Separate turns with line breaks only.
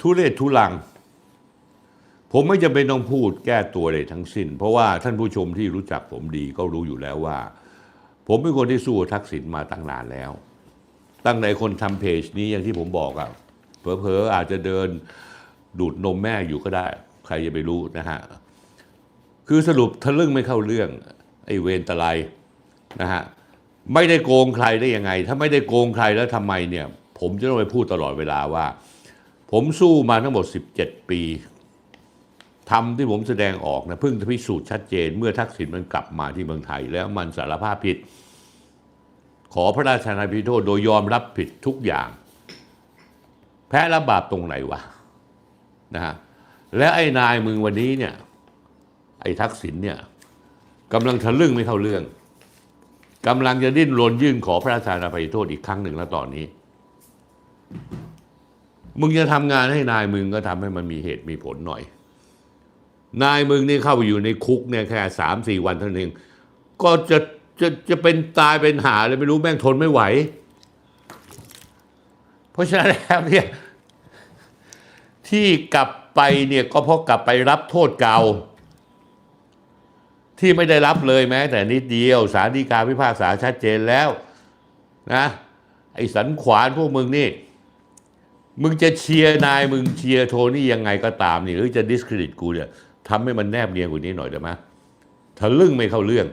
ทุเรศทุลัง ผมไม่จำเป็นต้องพูดแก้ตัวเลยทั้งสิ้น เพราะว่าท่านผู้ชมที่รู้จักผมดีก็รู้อยู่แล้วว่า ผมเป็นคนที่สู้ทักษิณมาตั้งนานแล้ว ตั้งแต่คนทำเพจนี้อย่างที่ผมบอกอะเผลอๆอาจจะเดินดูดนมแม่อยู่ก็ได้ ใครจะไปรู้นะฮะ คือสรุปทะลึ่งไม่เข้าเรื่อง ไอ้เวรตะไลนะฮะไม่ได้โกงใครได้ยังไง ถ้าไม่ได้โกงใครแล้วทำไมเนี่ย ผมจะต้องไปพูดตลอดเวลาว่า ผมสู้มาทั้งหมด 17 ปีทำที่ผมแสดงออกนะเพิ่งจะพิสูจน์ชัดเจน เมื่อทักษิณมันกลับมาที่เมืองไทย แล้วมันสารภาพผิด ขอพระราชทานอภัยโทษโดยยอมรับผิดทุกอย่าง แพ้รับบาปตรงไหนวะนะฮะและไอ้นายมึงวันนี้เนี่ย ไอ้ทักษิณเนี่ยกำลังทะลึ่งไม่เข้าเรื่องกำลังจะดิ้นรนยื่นขอพระราชทานอภัยโทษอีกครั้งหนึ่งแล้วตอนนี้ มึงจะทำงานให้นายมึงก็ทำให้มันมีเหตุมีผลหน่อย นายมึงนี่เข้าไปอยู่ในคุกเนี่ยแค่สามสี่วันเท่านั้นเองก็จะจะจะเป็นตายเป็นหาเลยไม่รู้แม่งทนไม่ไหว เพราะฉะนั้นแล้วเนี่ยที่กลับไปเนี่ยก็เพราะกลับไปรับโทษเก่า ที่ไม่ได้รับเลยแม้ แต่นิดเดียวสารดีกาพิพากษาชัดเจนแล้วนะไอ้สันขวานพวกมึงนี่ มึงจะเชียร์นายมึงเชียร์โทนี่ยังไงก็ตามนี่หรือจะดิสเครดิตกูเนี่ยทำให้มันแนบเนียนกว่านี้หน่อยได้ไหมทะลึ่งไม่เข้าเรื่อง